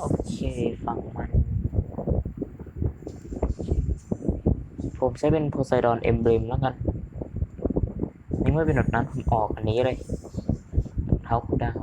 โอเคฝั่งมัน ผมใช้เป็นโพไซดอนเอมเบรมแล้วกันนี่ไม่เป็นแบบนั้นผมออกอันนี้เลยเท้าคูดาว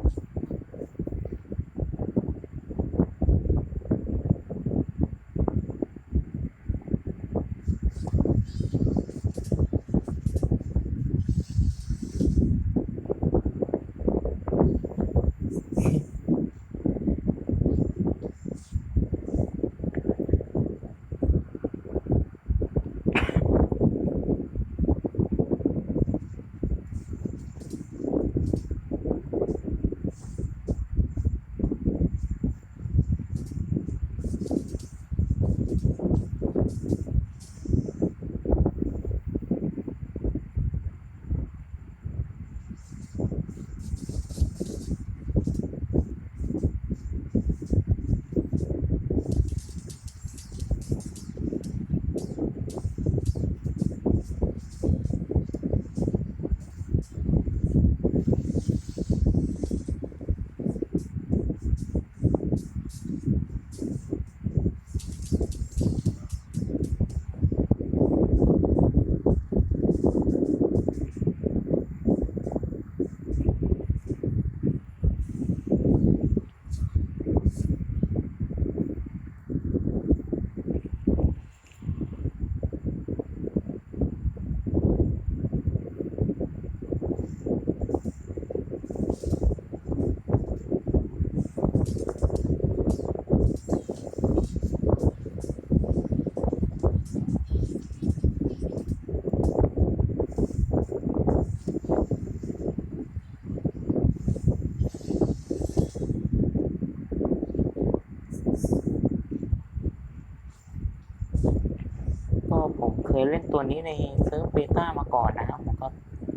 ตัวนี้ในเซิร์ฟเบต้ามาก่อนนะครับผมก็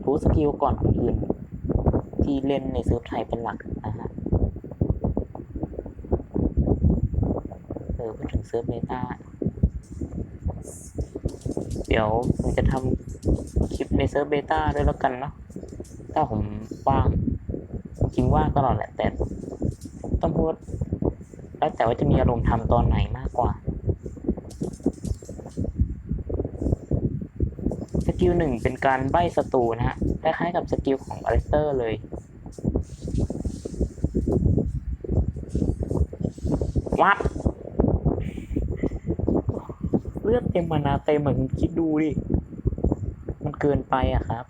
รู้สกิลก่อนอื่น ที่เล่นในเซิร์ฟไทยเป็นหลักนะฮะเออพูดถึงเซิร์ฟเบต้าเดี๋ยวผมจะทำคลิปในเซิร์ฟเบต้าด้วยแล้วกันเนาะถ้าผมว่างจริงว่างตลอดแหละแต่ต้องพูดแล้วแต่ว่าจะมีอารมณ์ทำตอนไหนมากกว่า ส กิลหนึ่งเป็นการใบ้ศัตรูนะฮะคล้ายๆกับสกิลของอลิสเตอร์เลยวัดเลือดเต็มมานาเต็มเหมือนคิดดูดิ มันเกินไปอะครับ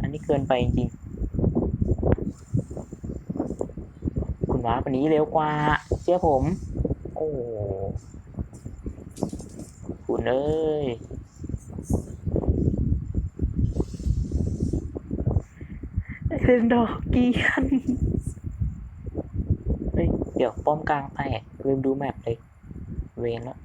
อันนี้เกินไปจริงๆคุณว้าวันนี้เร็วกว่า เชื่อผม โอ้ คุณเอ้ยเล่นดอกเกียนเฮ้ย เดี๋ยวป้อมกลางแตกลืมดูแมปเลย เวนแล้ว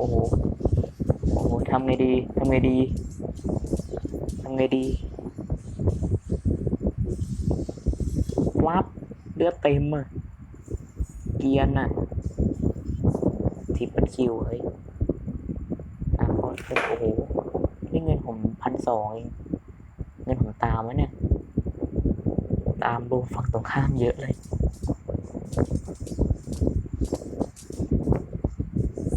โอ้โห โอ้โหทำไงดีทำไงดีทำไงดี วับเลือดเต็มอะ เกียนอะทิปเปิลคิวเฮ้ยอะขอนโอ้โห นี่เงินผมพันสองเอง เงินผมตามวะเนี่ย ตามรูฝั่งตรงข้ามเยอะเลย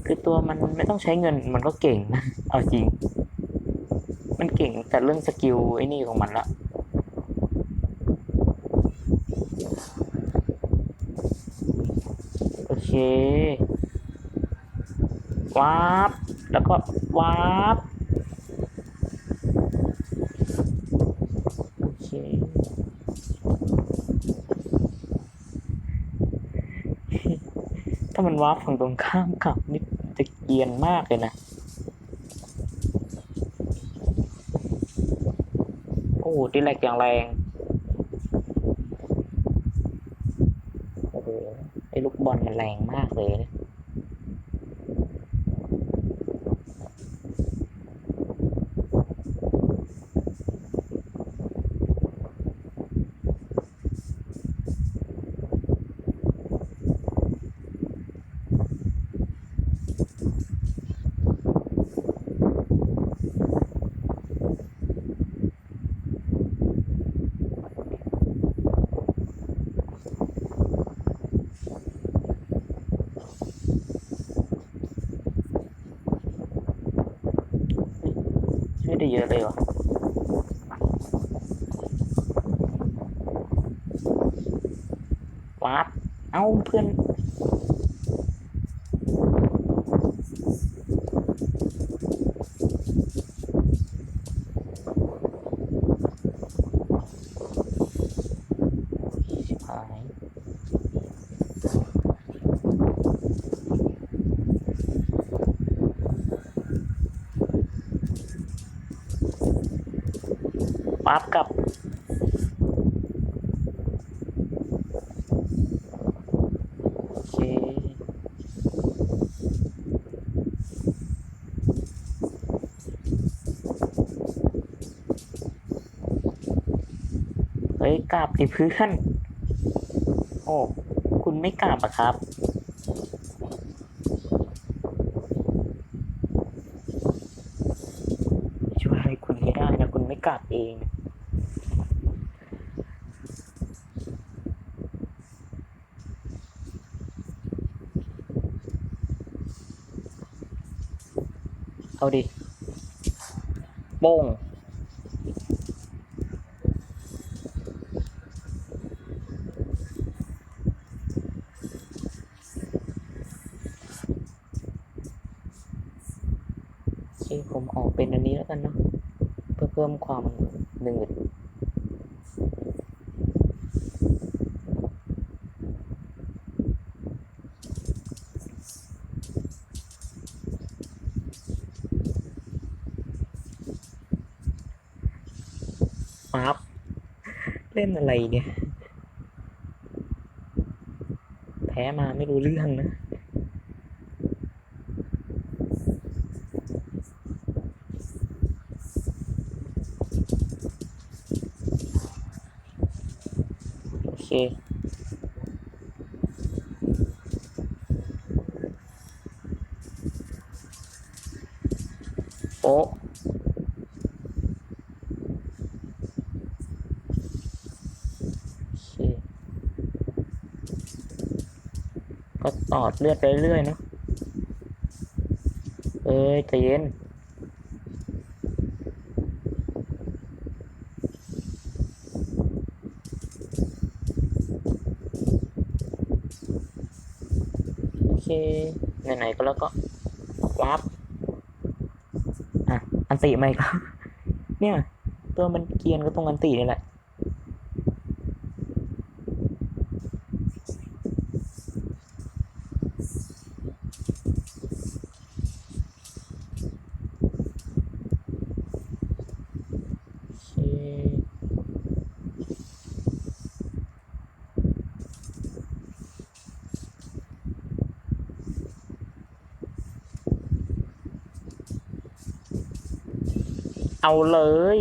คือ ตัวมันไม่ต้องใช้เงินมันก็เก่งนะเอาจริง มันเก่งแต่เรื่องสกิลไอ้นี่ของมันละโอเควาร์ปแล้วก็วาร์ปโอเคถ้ามันวาร์ปฝั่งตรงข้ามกลับนี่จ เอียงมากเลยนะ โอ้ตีแหลกอย่างแรงโอ้โหไอ้ลูกบอลมันแรงมากเลย ปั๊บกลับ โอเค เฮ้ยกลับดิเพื่อน โอ้ คุณไม่กลับอะครับ ช่วยอะไรคุณไม่ได้นะ คุณไม่กลับเอง เอาดิโป้งโอเคผมออกเป็นอันนี้แล้วกันเนาะเพื่อเพิ่มความหนืด ปั๊บเล่นอะไรเนี่ย แพ้มาไม่รู้เรื่องนะ โอเคโป๊ะโอเค ก็ ตอดเลือดไปเรื่อยเนาะเอ้ยใจเย็นโอเคไหนๆก็แล้วก็วาร์ปอะอันติมาอีกแล้วเนี่ย ตัวมันเกียนก็ตรงอันตินี่แหละ โอเค เอาเลย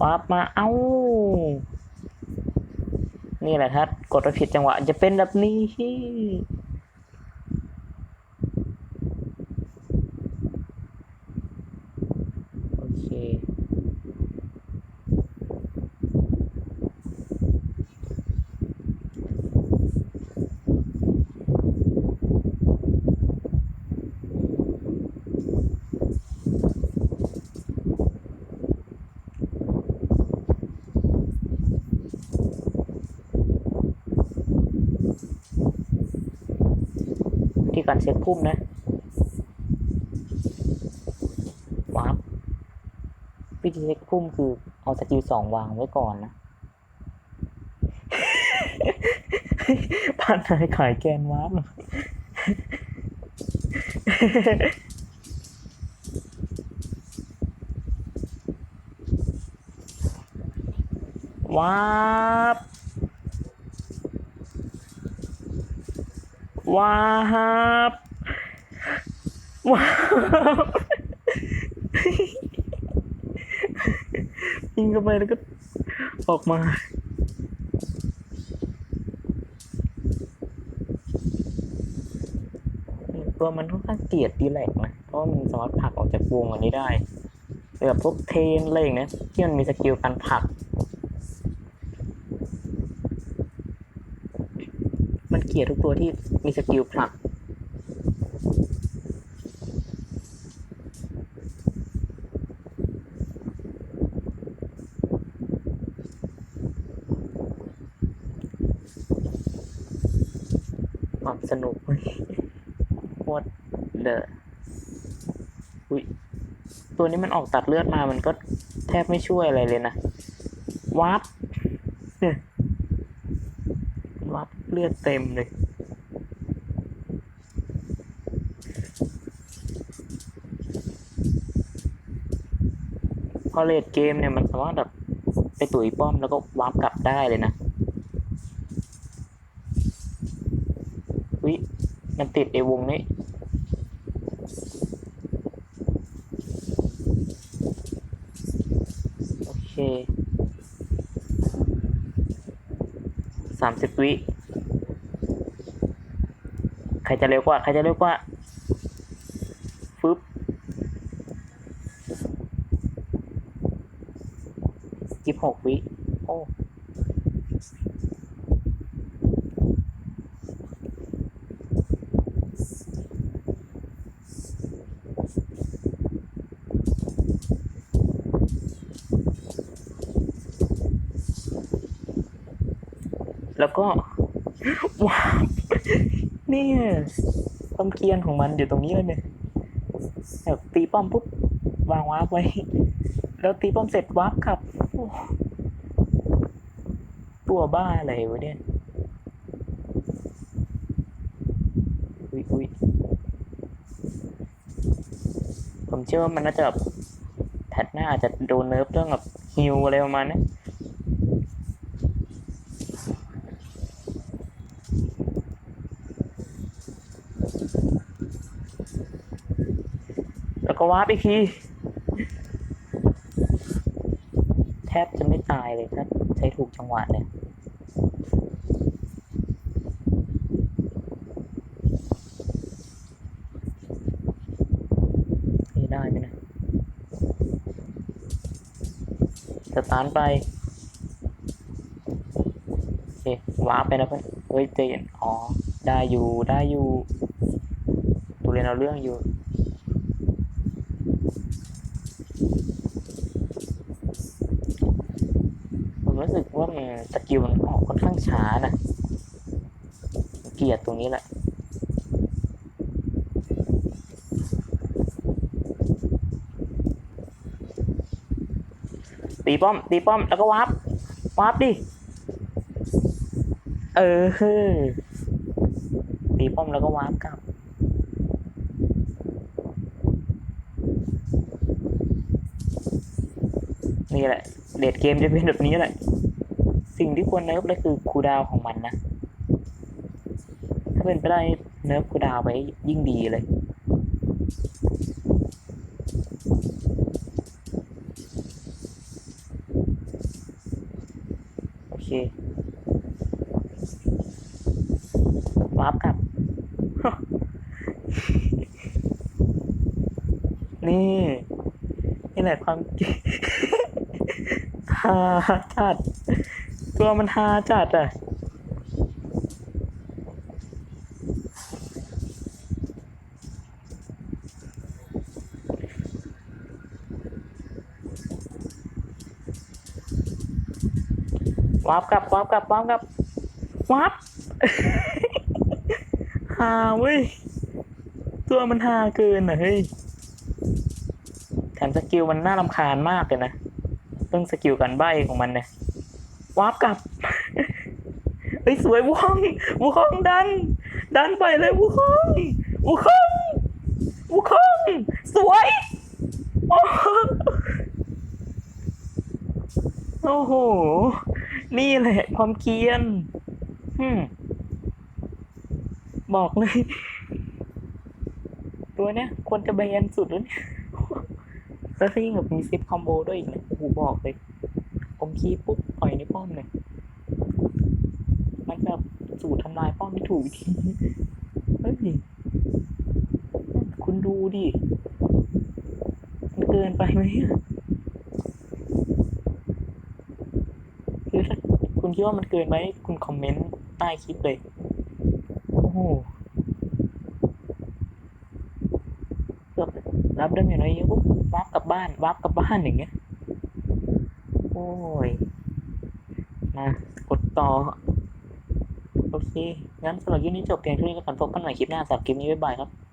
ปั๊บมาเอานี่แหละครับ กดไปผิดจังหวะ จะเป็นแบบนี้ันเสียงพุ่มนะวับวิธีเช็คพุ่มคือเอาสกิลสองวางไว้ก่อนนะพันนายขายแกนวับวับ ว้าบว้าบยิงเข้าไปแล้วก็ออกมาตัวมันค่อนข้างเกลียดดีแลกนะ เพราะมันสามารถผลักออกจากวงอันนี้ได้แบบพวกเทนอะไรอย่างเนี้ยที่มันมีสกิลการผลัก มัน เกลียทุกตัวที่มีสกิลผลักความสนุก What the อุ้ยตัวนี้มันออกตัดเลือดมามันก็แทบไม่ช่วยอะไรเลยนะ วับเนี่ยวับ เลือดเต็มเลยพอเลดเกมเนี่ยมันสามารถแบบไปตุ๋ยป้อมแล้วก็วาร์ปกลับได้เลยนะวิมันติดไอ้วงนี้โอเคสามสิบวิ รจะเร็วกว่า ใครจะเร็วกว่าฟึบยี่หกวิ โอ้แล้วก็ นี่ความเกรียนของมันอยู่ตรงนี้เลยเนี่ยแบบตีป้อมปุ๊บวางวาร์ปไว้ แล้วตีป้อมเสร็จวาร์ปกลับ ตัวบ้าอะไรวะเนี่ยอุ้ยอุ้ยผมเชื่อว่ามันน่าจะแบบแพทหน้าอาจจะโดนเนิร์ฟเรื่องแบบฮิวอะไรประมาณนี้ ก็วาร์ปอีกทีแทบจะไม่ตายเลยถ้าใช้ถูกจังหวะเนี่ยนี่ได้ไหมนะสตาร์ทไปโอเควาร์ปไปนะเพื่อนเฮ้ยเจนอ๋อ ได้อยู่ได้อยู่ตัวเรียนเอาเรื่องอยู่ ผมรู้สึกว่ามันสกิลมันออกค่อนข้างช้านะ เกียดตรงนี้แหละ ตีป้อม ตีป้อม แล้วก็วาร์ปวาร์ปดิ เออตีป้อมแล้วก็วาร์ปกลับ นี่แหละ เดทเกมจะเป็นแบบนี้แหละ สิ่งที่ควรเนิร์ฟเลยคือคูดาวของมันนะ เป็นไปได้เนิร์ฟคูดาวไว้ยิ่งดีเลย โอเควาร์ปกลับ นี่ นี่แหละความฮาจัด ตัวมันฮาจัดอะ วาร์ปกลับวาร์ปกลับวาร์ปกลับวาร์ปฮาเว้ย ตัวมันฮาเกินอะเฮ้ยแถมสกิลมันน่ารำคาญมากเลยนะเรื่องสกิลกันใบของมันเนี่ยวาร์ปกลับเฮ้ยสวยวูคองวูคองดัน ดันไปเลยวูคองวูคองวูคองสวยโอ้โห นี่แหละความเกียนฮึบอกเลย ตัวเนี้ยควรจะแบนสุดแล้วเนี่ยแล้วถ้ายิ่งแบบมีซิปคอมโบด้วยอีกเนี่ยโอ้โหบอกเลย ผมคีปุ๊บปล่อยในป้อมเลย มันแบบสูตรทำลายป้อมไม่ถูกวิธีเฮ้ยคุณดูดิ มันเกินไปไหมอะคือถ้า คุณคิดว่ามันเกินไหมคุณคอมเมนต์ใต้คลิปเลย โอ้โหเกือบรับได้อย่างไรเยอะปุ๊บวับกลับบ้านวับกลับบ้านอย่างเงี้ย โอ้ย มากดต่อ โอเค งั้นสำหรับคลิปนี้จบเพียงเท่านี้ก็กันพบกันใหม่คลิปหน้าสำหรับคลิปนี้บ๊ายบายครับ